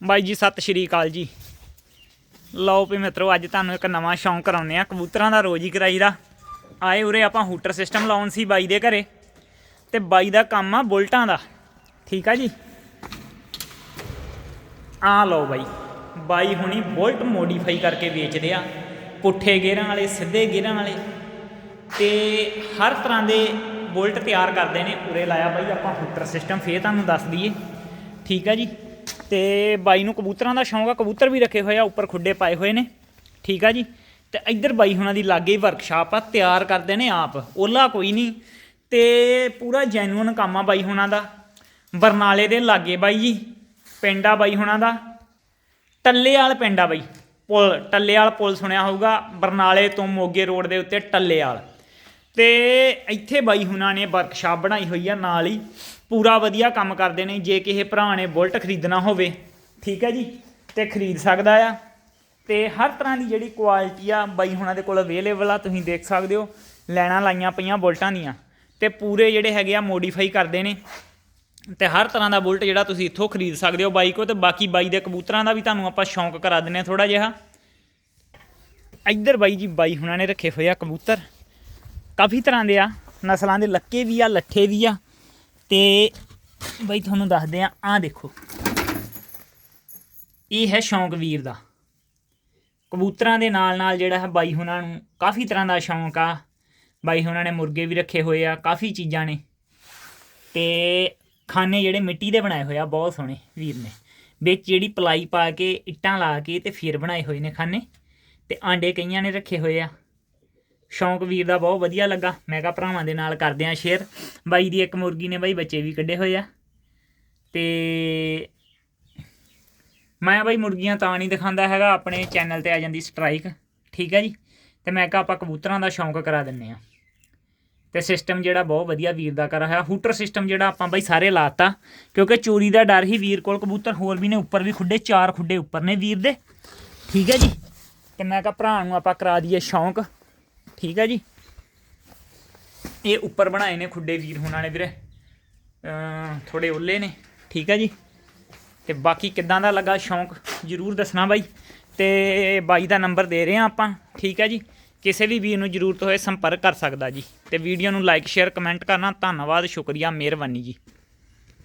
ਬਾਈ ਜੀ, ਸਤਿ ਸ਼੍ਰੀ ਅਕਾਲ ਜੀ। ਲਓ ਵੀ ਮਿੱਤਰੋ, ਅੱਜ ਤੁਹਾਨੂੰ ਇੱਕ ਨਵਾਂ ਸ਼ੌਂਕ ਕਰਾਉਂਦੇ ਆ ਕਬੂਤਰਾਂ ਦਾ ਰੋਜ਼ ਹੀ ਕਰਾਈਦਾ। ਆਏ ਉਰੇ ਆਪਾਂ ਹੂਟਰ ਸਿਸਟਮ ਲਾਉਣ ਸੀ ਬਾਈ ਦੇ ਘਰੇ, ਤੇ ਬਾਈ ਦਾ ਕੰਮ ਆ ਬੁਲਟਾਂ ਦਾ। ਠੀਕ ਆ ਜੀ? ਆ ਲਓ ਬਾਈ ਬਾਈ ਹੁਣੀ ਬੁਲਟ ਮੋਡੀਫਾਈ ਕਰਕੇ ਵੇਚਦੇ ਆ, ਪੁੱਠੇ ਗੇਅਰਾਂ ਵਾਲੇ, ਸਿੱਧੇ ਗੇਅਰਾਂ ਵਾਲੇ, ਤੇ ਹਰ ਤਰ੍ਹਾਂ ਦੇ ਬੁਲਟ ਤਿਆਰ ਕਰਦੇ ਨੇ। ਉਰੇ ਲਾਇਆ ਬਾਈ ਆਪਾਂ ਹੂਟਰ ਸਿਸਟਮ, ਫੇਰ ਤੁਹਾਨੂੰ ਦੱਸ ਦਈਏ। ਠੀਕ ਆ ਜੀ? ਤੇ ਬਾਈ ਨੂੰ ਕਬੂਤਰਾਂ ਦਾ ਸ਼ੌਂਕ ਆ, ਕਬੂਤਰ ਵੀ ਰੱਖੇ ਹੋਏ ਆ, ਉੱਪਰ ਖੁੱਡੇ ਪਾਏ ਹੋਏ ਨੇ। ਠੀਕ ਆ ਜੀ? ਤੇ ਇੱਧਰ ਬਾਈ ਹੁਣਾਂ ਦੀ ਲਾਗੇ ਹੀ ਵਰਕਸ਼ਾਪ ਆ, ਤਿਆਰ ਕਰਦੇ ਨੇ ਆਪ। ਓਲਾ ਕੋਈ ਨਹੀਂ। ਤੇ ਪੂਰਾ ਜੈਨੂਇਨ ਕੰਮ ਆ ਬਾਈ ਹੁਣਾਂ ਦਾ। ਬਰਨਾਲੇ ਦੇ ਲਾਗੇ ਬਾਈ ਜੀ, ਪਿੰਡ ਆ ਬਾਈ ਹੁਣਾਂ ਦਾ। ਟੱਲੇਵਾਲ ਪਿੰਡ ਆ ਬਾਈ। ਪੁਲ ਟੱਲੇਵਾਲ ਪੁਲ ਸੁਣਿਆ ਹੋਊਗਾ, ਬਰਨਾਲੇ ਤੋਂ ਮੋਗੇ ਰੋਡ ਦੇ ਉੱਤੇ ਟੱਲੇਵਾਲ ਤੇ ਇੱਥੇ ਬਾਈ ਹੁਣਾਂ ਨੇ ਵਰਕਸ਼ਾਪ ਬਣਾਈ ਹੋਈ ਆ, ਨਾਲ ਹੀ ਪੂਰਾ ਵਧੀਆ ਕੰਮ ਕਰਦੇ ਨੇ, ਜੇ ਕਿਸੇ ਭਰਾ ਨੇ ਬੁਲਟ ਖਰੀਦਣਾ ਹੋਵੇ, ਠੀਕ ਹੈ ਜੀ, ਤੇ ਖਰੀਦ ਸਕਦਾ ਆ। ਤੇ ਹਰ ਤਰ੍ਹਾਂ ਦੀ ਜਿਹੜੀ ਕੁਆਲਿਟੀ ਆ, ਬਾਈ ਹੁਣਾਂ ਦੇ ਕੋਲ ਅਵੇਲੇਬਲ ਆ, ਤੁਸੀਂ ਦੇਖ ਸਕਦੇ ਹੋ, ਲੈਣਾ ਲਾਈਆਂ ਪਈਆਂ ਬੁਲਟਾਂ ਦੀਆਂ, ਤੇ ਪੂਰੇ ਜਿਹੜੇ ਹੈਗੇ ਆ ਮੋਡੀਫਾਈ ਕਰਦੇ ਨੇ। ਤੇ ਹਰ ਤਰ੍ਹਾਂ ਦਾ ਬੁਲਟ ਜਿਹੜਾ ਤੁਸੀਂ ਇੱਥੋਂ ਖਰੀਦ ਸਕਦੇ ਹੋ ਬਾਈ ਕੋ ਤੇ ਬਾਕੀ ਬਾਈ ਦੇ ਕਬੂਤਰਾਂ ਦਾ ਵੀ ਤੁਹਾਨੂੰ ਆਪਾਂ ਸ਼ੌਂਕ ਕਰਾ ਦਿੰਨੇ ਥੋੜਾ ਜਿਹਾ। ਇੱਧਰ ਬਾਈ ਜੀ, ਬਾਈ ਹੁਣਾਂ ਨੇ ਰੱਖੇ ਹੋਏ ਆ ਕਬੂਤਰ। ਕਾਫੀ ਤਰ੍ਹਾਂ ਦੇ ਆ, ਨਸਲਾਂ ਦੇ ਲੱਕੇ ਵੀ ਆ, ਲੱਠੇ ਵੀ ਆ। ਤੇ ਬਾਈ ਤੁਹਾਨੂੰ ਦੱਸਦੇ ਆ, ਆਹ ਦੇਖੋ। ਇਹ ਹੈ ਸ਼ੌਂਕ ਵੀਰ ਦਾ। ਕਬੂਤਰਾਂ ਦੇ ਨਾਲ ਨਾਲ ਜਿਹੜਾ ਹੈ ਬਾਈ ਹੁਣਾਂ ਨੂੰ ਕਾਫੀ ਤਰ੍ਹਾਂ ਦਾ ਸ਼ੌਂਕ ਆ। ਬਾਈ ਹੁਣਾਂ ਨੇ ਮੁਰਗੇ ਵੀ ਰੱਖੇ ਹੋਏ ਆ, ਕਾਫੀ ਚੀਜ਼ਾਂ ਨੇ। ਤੇ ਖਾਨੇ ਜਿਹੜੇ ਮਿੱਟੀ ਦੇ ਬਣਾਏ ਹੋਏ ਆ, ਬਹੁਤ ਸੋਹਣੇ ਵੀਰ ਨੇ। ਵਿੱਚ ਜਿਹੜੀ ਪਲਾਈ ਪਾ ਕੇ, ਇੱਟਾਂ ਲਾ ਕੇ ਤੇ ਫਿਰ ਬਣਾਏ ਹੋਏ ਨੇ ਖਾਨੇ। ਤੇ ਆਂਡੇ ਕਈਆਂ ਨੇ ਰੱਖੇ ਹੋਏ ਆ। ਸ਼ੌਂਕ ਵੀਰ ਦਾ ਬਹੁਤ ਵਧੀਆ ਲੱਗਾ। ਮੈਂ ਕਿਹਾ ਭਰਾਵਾਂ ਦੇ ਨਾਲ ਕਰਦੇ ਆ ਸ਼ੇਅਰ ਬਾਈ ਦੀ ਇੱਕ ਮੁਰਗੀ ਨੇ ਬਾਈ ਬੱਚੇ ਵੀ ਕੱਢੇ ਹੋਏ ਆ। ਤੇ ਮੈਂ ਬਾਈ ਮੁਰਗੀਆਂ ਤਾਂ ਨਹੀਂ ਦਿਖਾਉਂਦਾ ਹੈਗਾ, ਆਪਣੇ ਚੈਨਲ ਤੇ ਆ ਜਾਂਦੀ ਸਟ੍ਰਾਈਕ ਠੀਕ ਹੈ ਜੀ? ਤੇ ਮੈਂ ਕਿਹਾ ਆਪਾਂ ਕਬੂਤਰਾਂ ਦਾ ਸ਼ੌਂਕ ਕਰਾ ਦਿੰਨੇ ਆ। ਤੇ ਸਿਸਟਮ ਜਿਹੜਾ ਬਹੁਤ ਵਧੀਆ ਵੀਰ ਦਾ ਕਰਾ ਹੋਇਆ। ਹੂਟਰ ਸਿਸਟਮ ਜਿਹੜਾ ਆਪਾਂ ਬਾਈ ਸਾਰੇ ਲਾਤਾ, ਕਿਉਂਕਿ ਚੋਰੀ ਦਾ ਡਰ ਹੀ ਵੀਰ ਕੋਲ, ਕਬੂਤਰ ਹੋਰ ਵੀ ਨੇ, ਉੱਪਰ ਵੀ ਖੁੱਡੇ, ਚਾਰ ਖੁੱਡੇ ਉੱਪਰ ਨੇ ਵੀਰ ਦੇ। ਠੀਕ ਹੈ ਜੀ? ਤੇ ਮੈਂ ਕਿਹਾ ਭਰਾ ਨੂੰ ਆਪਾਂ ਕਰਾ ਦਈਏ ਸ਼ੌਂਕ। ਠੀਕ ਹੈ ਜੀ। ਇਹ ਉੱਪਰ ਬਣਾਏ ਨੇ ਖੁੱਡੇ ਵੀਰ ਹੁਣਾਂ ਨੇ ਵੀਰੇ। ਅਮ ਥੋੜੇ ਓਲੇ ਨੇ, ਠੀਕ ਹੈ ਜੀ। ਤੇ ਬਾਕੀ ਕਿੱਦਾਂ ਦਾ ਲੱਗਾ ਸ਼ੌਂਕ, ਜਰੂਰ ਦੱਸਣਾ ਬਾਈ। ਤੇ ਬਾਈ ਦਾ ਨੰਬਰ ਦੇ ਰਹੇ ਆ ਆਪਾਂ, ਠੀਕ ਹੈ ਜੀ। ਕਿਸੇ ਵੀ ਵੀਰ ਨੂੰ ਜ਼ਰੂਰਤ ਹੋਏ ਸੰਪਰਕ ਕਰ ਸਕਦਾ ਜੀ। ਤੇ ਵੀਡੀਓ ਨੂੰ ਲਾਈਕ ਸ਼ੇਅਰ ਕਮੈਂਟ ਕਰਨਾ। ਧੰਨਵਾਦ, ਸ਼ੁਕਰੀਆ, ਮਿਹਰਬਾਨੀ ਜੀ।